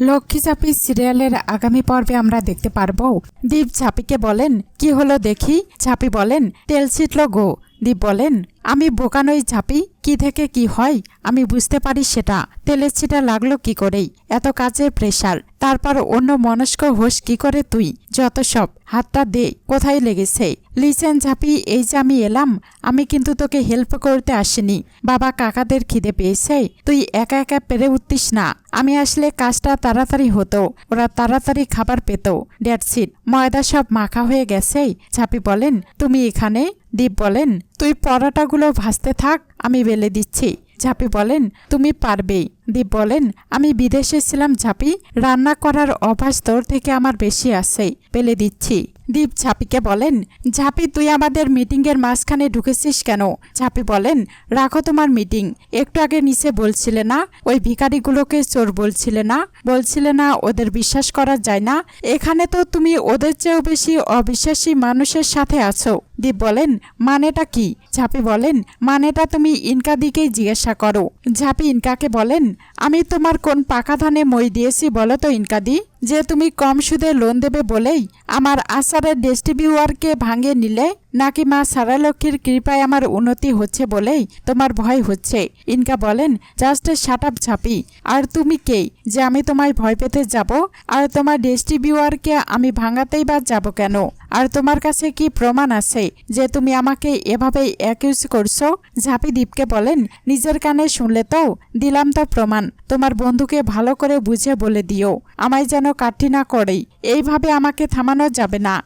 লক্ষ্মী চাপি সিরিয়ালের আগামী পর্বে আমরা দেখতে পারব। দীপ ঝাপিকে বলেন, কি হলো দেখি? ঝাপি বলেন, তেল ছিটল গো। দীপ বলেন, আমি বোকানই ঝাপি, কি থেকে কি হয়? আমি বুঝতে পারি সেটা। তেলের ছিটা লাগল কি করেই? এত কাজের প্রেশার তারপর অন্য মনস্ক হোস কি করে তুই? যত সব। হাতটা দে, কোথায় লেগেছে? লিসেন ঝাঁপি, এই যে আমি এলাম, আমি কিন্তু তোকে হেল্প করতে আসিনি। বাবা কাকাদের খিদে পেয়েছে, তুই একা একা পেরে উঠতিস না। আমি আসলে কাজটা তাড়াতাড়ি হতো, ওরা তাড়াতাড়ি খাবার পেত। ডেটসিট ময়দা সব মাখা হয়ে গেছে, ঝাঁপি বলেন, তুমি এখানে? দীপ বলেন, তুই পরোটাগুলো ভাসতে থাক, আমি বেলে দিচ্ছি। ঝাঁপি বলেন, তুমি পারবেই। দীপ বলেন, আমি বিদেশে ছিলাম ঝাঁপি, রান্না করার অভ্যাস তোর থেকে আমার বেশি আছে, পেলে দিচ্ছি। দীপ ঝাঁপিকে বলেন, ঝাঁপি, তুই আমাদের মিটিংয়ের মাঝখানে ঢুকেছিস কেন? ঝাঁপি বলেন, রাখো তোমার মিটিং, একটু আগে নিচে বলছিলে না, ওই ভিখারিগুলোকে চোর বলছিলে না বলছিলে না ওদের বিশ্বাস করা যায় না, এখানে তো তুমি ওদের চেয়েও বেশি অবিশ্বাসী মানুষের সাথে আছো। দীপ বলেন, মানেটা কি? ঝাঁপি বলেন, মানেটা তুমি ইনকা দিকেই জিজ্ঞাসা করো। ঝাঁপি ইনকাকে বলেন, আমি তোমার কোন পাকা ধানে মই দিয়েছি বলো তো ইনকাদি যে তুমি কম সুদে লোন দেবে বলেই আমার আসারের ডিস্ট্রিবিউয়ারকে ভাঙে নিলে, নাকি মা সারালক্ষ্মীর কৃপায় আমার উন্নতি হচ্ছে বলেই তোমার ভয় হচ্ছে? ইনকা বলেন, জাস্ট শাট আপ ঝাঁপি, আর তুমি কে? যে আমি তোমায় ভয় পেতে যাব, আর তোমার ডিস্ট্রিবিউয়ারকে আমি ভাঙাতেই বা যাব কেন? আর তোমার কাছে কি প্রমাণ আছে যে তুমি আমাকে এভাবে অ্যাকিউজ করছ? ঝাঁপি দীপকে বলেন, নিজের কানে শুনলে তো? দিলাম তো প্রমাণ। তোমার বন্ধুকে ভালো করে বুঝে বলে দিও। আমায় যেন কাঠি না করেই। এইভাবে আমাকে থামানো যাবে না।